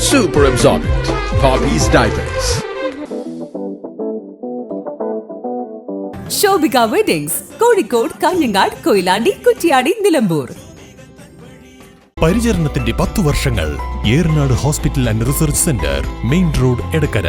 super absorbent. Poppy's diapers. Shobhika weddings Kozhikode Kanhangad Koyilandy Kuttiady Nilambur പരിചരണത്തിന്റെ പത്തു വർഷങ്ങൾ Eranad hospital and research centre main road Edakkara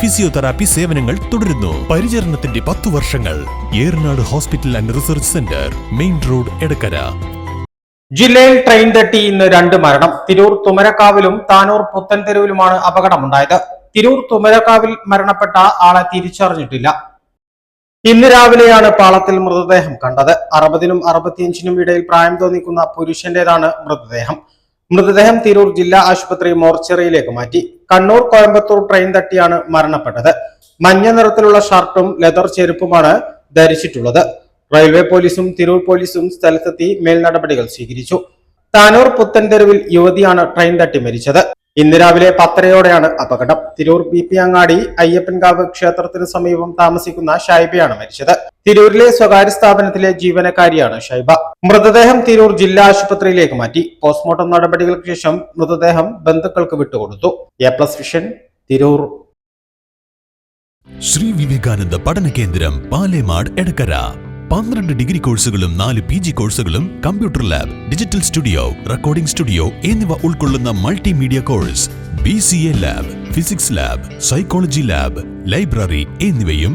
physiotherapy സേവനങ്ങൾ തുടരുന്നു. പരിചരണത്തിന്റെ പത്തു വർഷങ്ങൾ. Eranad hospital and research centre main road Edakkara. ജില്ലയിൽ train തട്ടി ഇന്ന് രണ്ട് മരണം. തിരൂർ തുമരക്കാവിലും താനൂർ പുത്തൻതെരുവിലുമാണ് അപകടമുണ്ടായത്. തിരൂർ തുമരക്കാവിൽ മരണപ്പെട്ട ആളെ തിരിച്ചറിഞ്ഞിട്ടില്ല. ഇന്ന് രാവിലെയാണ് പാളത്തിൽ മൃതദേഹം കണ്ടത്. അറുപതിനും അറുപത്തിയഞ്ചിനും ഇടയിൽ പ്രായം തോന്നിക്കുന്ന പുരുഷന്റേതാണ് മൃതദേഹം. മൃതദേഹം തിരൂർ ജില്ലാ ആശുപത്രി മോർച്ചറിയിലേക്ക് മാറ്റി. കണ്ണൂർ കോയമ്പത്തൂർ ട്രെയിൻ തട്ടിയാണ് മരണപ്പെട്ടത്. മഞ്ഞ നിറത്തിലുള്ള ഷർട്ടും ലെതർ ചെരുപ്പുമാണ് ധരിച്ചിട്ടുള്ളത്. റെയിൽവേ പോലീസും തിരൂർ പോലീസും സ്ഥലത്തെത്തി മേൽനടപടികൾ സ്വീകരിച്ചു. താനൂർ പുത്തൻതെരുവിൽ യുവതിയാണ് ട്രെയിൻ തട്ടി മരിച്ചത്. ഇന്ന് രാവിലെ പത്തരയോടെയാണ് അപകടം. തിരൂർ ബി പി അങ്ങാടി അയ്യപ്പൻകാവ് ക്ഷേത്രത്തിന് സമീപം താമസിക്കുന്ന ഷായിബയാണ് മരിച്ചത്. തിരൂരിലെ സ്വകാര്യ സ്ഥാപനത്തിലെ ജീവനക്കാരിയാണ് ഷൈബ. മൃതദേഹം തിരൂർ ജില്ലാ ആശുപത്രിയിലേക്ക് മാറ്റി. പോസ്റ്റ്മോർട്ടം നടപടികൾക്ക് ശേഷം മൃതദേഹം ബന്ധുക്കൾക്ക് വിട്ടുകൊടുത്തു. A plus vision Tirur. Sree Vivekananda പഠന കേന്ദ്രം പാലേമാട് എടക്കര. പന്ത്രണ്ട് ഡിഗ്രി കോഴ്സുകളും നാല് പി ജി കോഴ്സുകളും computer lab digital studio recording studio എന്നിവ ഉൾക്കൊള്ളുന്ന multimedia course B C A lab physics lab psychology lab library എന്നിവയും